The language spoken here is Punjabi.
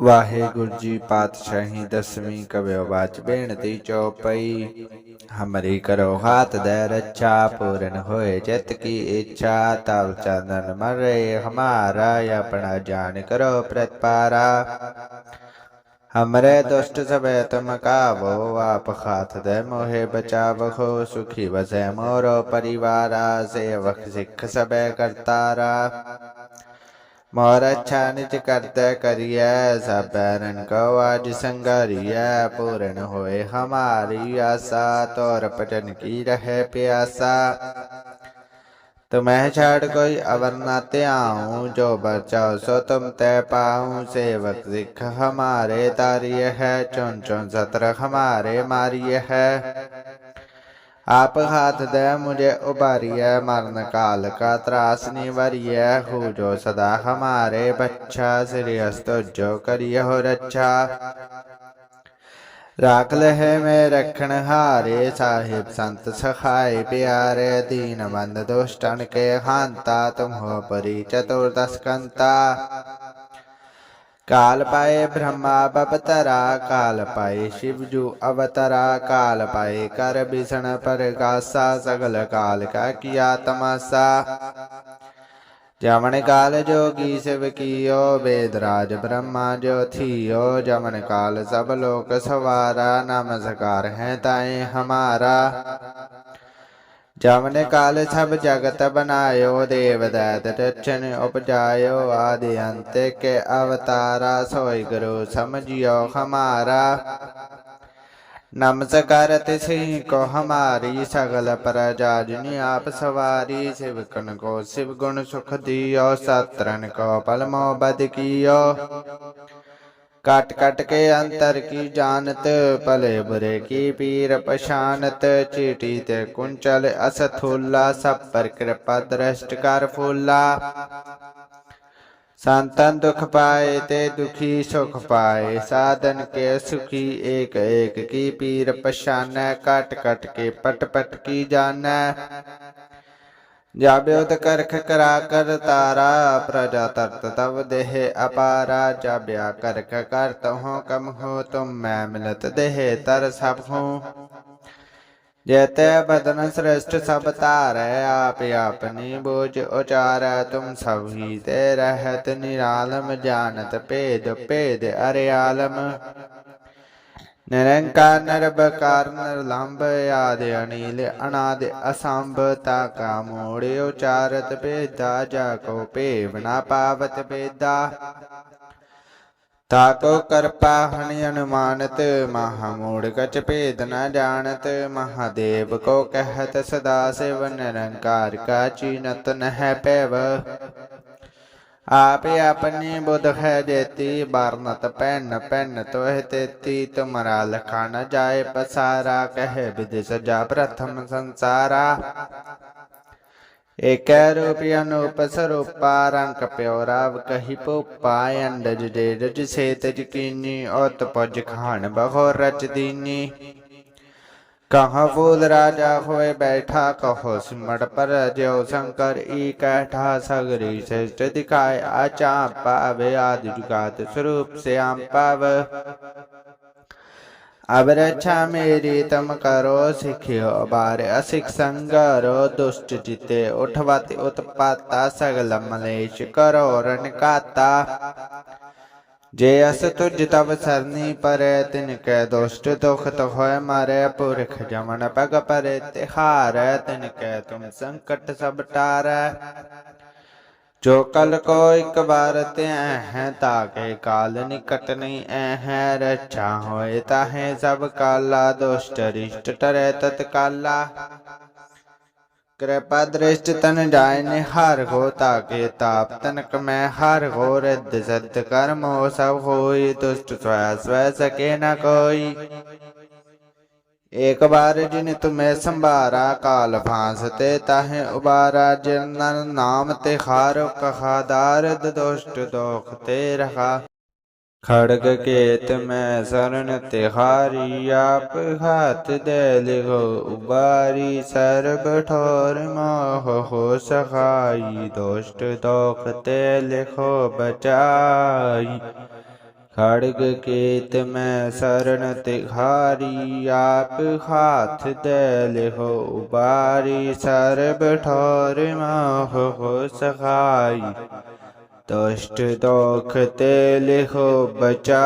ਵਾਹਿਗੁਰੂ ਜੀ ਪਾਤਸ਼ਾਹੀ ਦਸਵੀਂ ਕਵਿਓ ਬਾਚ ਬੇਨਤੀ ਚੌਪਈ। ਹਮਰੀ ਕਰੋ ਹਾਥ ਦੇ ਰੱਛਾ, ਪੂਰਨ ਹੋਏ ਚਿਤ ਕੀ ਇੱਛਾ ਤਵ ਚੰਦਨ ਮਰੇ ਹਮਾਰਾ, ਆਪਣਾ ਜਾਨ ਕਰੋ ਪ੍ਰਤਪਾਰਾ। ਹਮਰੇ ਦੁਸ਼ਟ ਸਭੇ ਤੁਮ ਕਾਵੋ, ਆਪ ਖਾਤ ਦੇ ਮੋਹਿ ਬਚਾਵੋ, ਸੁਖੀ ਵਸੈ ਮੋਰੋ ਪਰਿਵਾਰਾ, ਸੇਵਕ ਸਿੱਖ ਸਭੇ ਕਰਤਾਰਾ। मोर अच्छा निज करते करिए सब बैरन को आज संगरिए पूर्ण होए हमारी आशा, तोर पटन की रहे प्यासा। तुम्हें छाड़ कोई अवर नाते आऊँ जो बचाओ सो तुम तय पाऊ। सेवक सिख हमारे तारिय है, चुन चुन सत्र हमारे मारिय है। ਆਪ ਹਾਥ ਦੇ ਮੁਝੇ ਉਬਾਰੀਐ ਮਰਨ ਕਾਲ ਕਾ ਤਰਾਸ ਨਿਵਾਰੀਐ, ਹੋ ਜੋ ਸਦਾ ਹਮਾਰੇ ਬੱਚਾ ਸ੍ਰੀ ਅਸਤੋ ਜੋ ਕਰੀਏ ਹੋ ਰੱਛਾ। ਰਾਖ ਲਹਿ ਮੈਂ ਰਖਣ ਹਾਰੇ, ਸਾਹਿਬ ਸੰਤ ਸਖਾਏ ਪਿਆਰੇ ਦੀਨਵੰਦ ਦੁਸ਼ਟਨ ਕੇ ਹਾਂਤਾ ਤੁਮ ਹੋ ਪਰੀ ਚਤੁਰ ਦਸਕੰਤਾ ਕਾਲ ਪਾਏ ਬ੍ਰਹਮਾ ਬਪਤਰਾ ਕਾਲ ਪਾਏ ਸ਼ਿਵ ਜੂ ਅਵਤਰਾ ਕਾਲ ਪਾਏ ਕਰ ਬਿਸਣ ਪਰਗਾਸਾ ਸਗਲ ਕਾਲ ਕਾ ਕੀਆ ਤਮਾਸਾ ਜਮਨ ਕਾਲ ਜੋਗੀ ਸਿਵ ਕੀਓ ਵੇਦਰਾਜ ਬ੍ਰਹਮਾ ਜੋ ਥੀਓ ਜਮਨ ਕਾਲ ਸਭ ਲੋਕ ਸਵਾਰਾ ਨਮਸਕਾਰ ਹੈ ਤਾਏ ਹਮਾਰਾ ਜਮਨ ਕਾਲ ਸਭ ਜਗਤ ਬਨਾਇਓ ਦੇਵ ਦੈਤ ਰਚਨ ਉਪਜਾਇਓ ਆਦਿ ਅੰਤ ਕੇ ਅਵਤਾਰਾ, ਸੋਈ ਗੁਰੂ ਸਮਝਿਓ ਹਮਾਰਾ। ਨਮਸਕਾਰ ਤਿਸਹੀ ਕੋ ਹਮਾਰੀ, ਸਗਲ ਪ੍ਰਜਾ ਜਿਨੀ ਆਪ ਸਵਾਰੀ ਸਿਵਕਨ ਕੋ ਸਿਵ ਗੁਣ ਸੁਖ ਦਿਓ ਸਤਰਨ ਕੋ ਪਲਮੋ ਬਦ ਕੀਓ। कट कट के अंतर की जानत भले बुरे की पीर पशानत चीटी ते कुंचल असथूला, सब पर कृपा दृष्ट कर फूला। संतन दुख पाए ते दुखी, सुख पाए साधन के सुखी, एक एक की पीर पशान कट कट के पट पट की जान ਜਾਬਿਉਤ ਕਰਖ ਕਰਾ ਕਰ ਤਾਰਾ, ਪ੍ਰਜਾ ਤਰਤ ਤਵ ਦੇਹ ਅਪਾਰਾ ਜਾਬਿਆ ਕਰਖ ਕਰ ਤਹੁ ਕਮ ਹੋ ਤੁਮ ਮੈਂ ਮਿਲਤ ਦੇਹ ਤਰ ਸਭ ਹੋ। ਜੇਤੇ ਬਦਨ ਸ੍ਰਿਸ਼ਟ ਸਭ ਤਾਰੈ ਆਪ ਆਪਨੀ ਬੋਝ ਉਚਾਰੈ, ਤੁਮ ਸਭ ਹੀ ਤੇ ਰਹਿਤ ਨਿਰਾਲਮ, ਜਾਣਤ ਭੇਦ ਭੇਦ ਅਰਿਆਲਮ। ਨਿਰੰਕਾਰ ਨਿਰਭਕਾਰ ਨਿਰਲੰਭ ਆਦ ਅਨੀਲ ਅਨਾਦ ਅਸੰਭ, ਤਾ ਕਾ ਮੋੜੇ ਉਚਾਰਤ ਭੇਦਾ, ਜਾ ਕੋ ਭੇਵ ਨਾ ਪਾਵਤ ਭੇਦਾ। ਤਾਕੋ ਕਰਪਾ ਹਣਿ ਅਨੁਮਾਨਤ, ਮਹਾ ਮੂੜ ਕਚ ਭੇਦ ਨ ਜਾਣਤ ਮਹਾਦੇਵ ਕੋ ਕਹਿਤ ਸਦਾ ਸਿਵ, ਨਿਰੰਕਾਰ ਕਾ ਚੀਨਤ ਨਹਿ ਪੈਵ। ਆਪੇ ਆਪਨੇ ਬੁਧ ਹੈ ਦੇਤੀ ਬਰਨਤ ਪੈਨ ਪੈਨ ਤੋਹਿ ਤੇਤੀ ਤੁਮਰਾ ਲਖਾ ਨ ਜਾਏ ਪਸਾਰਾ, ਕਹਿ ਬਿਦ ਸਜਾ ਪ੍ਰਥਮ ਸੰਸਾਰਾ। ਏਕੈ ਰੂਪਿ ਅਨੂਪ ਸਰੂਪਾ, ਰੰਗ ਪਿਓ ਰਾਵ ਕਹੀ ਪੋਪਾ ਅੰਡਜ ਦੇ ਰਜ ਸੇ ਤਜ ਕੀਨੀ ਔਤ ਪਜ ਖਾਨ ਬਹੋ ਰਚ ਦੀਨੀ कहाँ फूल राजा होए बैठा कहो सिमट पर जो शंकर ई कैठा सगरी श्रेष्ठ दिखाए आचा पाव आदि जुगात स्वरूप से आम पाव। अब रक्षा मेरी तम करो, सिखियो भारे असिख संग संगरो, दुष्ट जिते उठवाते उत्पाता सगल मलेश करो रणकाता। ਜੇ ਅਸ ਤੁਜ ਤਵ ਸਰਨੀ ਪਰੈ, ਤਿਨ ਕੈ ਦੁਸ਼ਟ ਦੁਖਤ ਹੋਇ ਮਾਰੈ, ਪੁਰਖ ਜਮਨ ਪਗ ਪਰੈ, ਤਿਹਾਰੈ, ਤਿਨ ਕੈ ਤੁਮ ਸੰਕਟ ਸਭ ਟਾਰੈ। ਜੋ ਕਲ ਕੋ ਇਕ ਵਾਰ ਤੈ ਹੈ ਤਾਕੇ ਕਾਲ ਨਿਕਟ ਨਹੀਂ ਐ ਹੈ ਰਚਾ ਹੋਏ ਤਾਹੇ ਸਭ ਕਾਲਾ, ਦੁਸ਼ਟ ਰਿਸ਼ਟ ਟਰੈ ਤਤ ਕਾਲਾ ਕਿਰਪਾ ਦ੍ਰਿਸ਼ਟ ਤਨ ਜਾਇ ਨੇ ਹਰ ਹੋ ਤਾਕੇ ਤਾਪ ਤਨਕ ਮੈਂ ਹਰ ਹੋ ਰਿੱਧ ਸਦ ਕਰਮ ਹੋ ਸਭ ਹੋਈ ਤੁਸ਼ਟ ਸਵੈ ਸਵੈ ਸਕੇ ਨ ਕੋਈ। ਏਕ ਬਾਰ ਜਿਨ ਤੁਮੇ ਸੰਭਾਰਾ, ਕਾਲ ਫਾਂਸ ਤੇ ਤਾਹੇ ਉਬਾਰਾ ਜਿਨ ਨਾਮ ਤੇ ਹਾਰ ਕਹਾਦਾਰ ਦੁਸ਼ਟ ਦੋਖ ਤੇ ਰਹਾ। ਖੜਗ ਕੇਤ ਮੈਂ ਸਰਨ ਤਿਹਾਰੀ ਆਪ ਹਾਥ ਦੇ ਲਿਗੋ ਉਬਾਰੀ ਸਰਬ ਠੋਰ ਮਾਹ ਹੋ ਸਖਾਈ, ਦੋਸ਼ਟ ਦੋਖ ਤੇ ਲਿਖੋ ਬਚਾਈ। ਖੜਗ ਕੇਤ ਮੈਂ ਸਰਨ ਤਿਹਾਰੀ ਆਪ ਹਾਥ ਦੇ ਲਿਹੋ ਉਬਾਰੀ ਸਰਬ ਠੋਰ ਮਾਹ ਹੋ ਸਖਾਈ। ਦੁਸ਼ਟ ਦੋਖ ਤੇ ਲਿਖੋ ਬਚਾ।